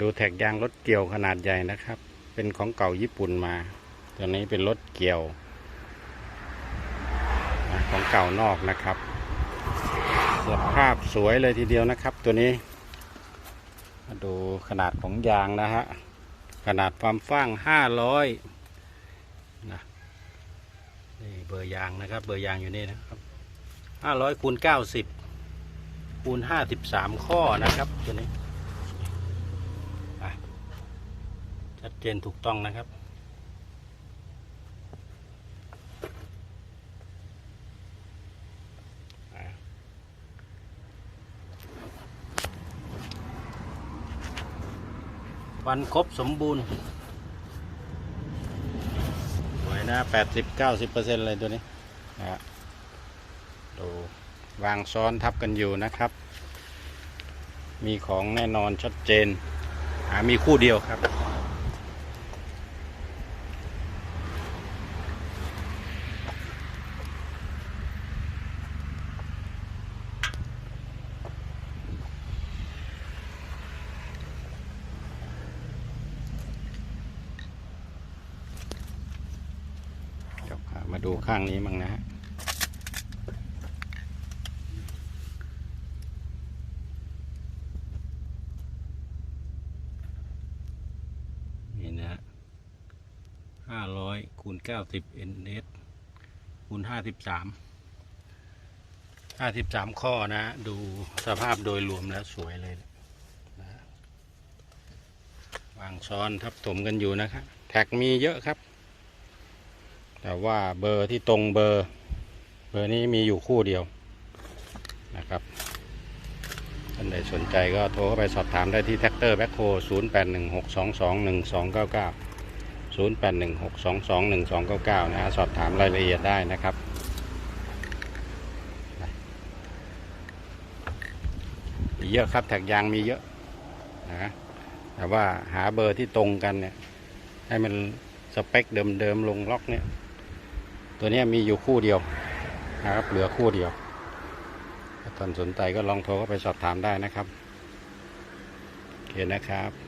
ดูแท็กยางรถเกี่ยวขนาดใหญ่นะครับ เป็นของเก่าญี่ปุ่นมาตัวนี้เป็นรถเกี่ยว ของเก่านอกนะครับสภาพสวยเลยทีเดียวนะครับ ตัวนี้มาดูขนาดของยางนะฮะ ขนาดความฟ้างห้าร้อยนะนี่เบอร์ยางนะครับ เบอร์ยางอยู่นี่นะครับห้าร้อยคูณเก้าสิบคูณห้าสิบสามข้อนะครับตัวนี้ ชัดเจนถูกต้องนะครับ วันครบสมบูรณ์ สวยนะแปดสิบเก้าสิบเปอร์เซ็นต์เลยตัวนี้นะฮะดูวางซ้อนทับกันอยู่นะครับ มีของแน่นอนชัดเจน หามีคู่เดียวครับ มาดูข้างนี้มั่งนะฮะนี่นะห้าร้อยคูณเก้าสิบเอ็นเอสคูณห้าสิบสามห้าสิบสามข้อนะ ดูสภาพโดยรวมแล้วสวยเลยนะวางซ้อนทับถมกันอยู่นะครับ แท็กมีเยอะครับ แต่ว่าเบอร์ที่ตรงเบอร์ เบอร์นี้มีอยู่คู่เดียวนะครับท่านใดสนใจก็โทรเข้าไปสอบถามได้ที่แท็กเตอร์แบ็คโฮ0 8 1 6 2 2 1 2 9 9 0 8 1 6 2 2 1 2 9 9 นะฮะสอบถามรายละเอียดได้นะครับมีเยอะครับแท็กยางมีเยอะนะแต่ว่าหาเบอร์ที่ตรงกันเนี่ยให้มันสเปคเดิมๆลงล็อกเนี่ย ตัวนี้มีอยู่คู่เดียวนะครับ เหลือคู่เดียวท่านสนใจก็ลองโทรเข้าไปสอบถามได้นะครับโอเคนะครับ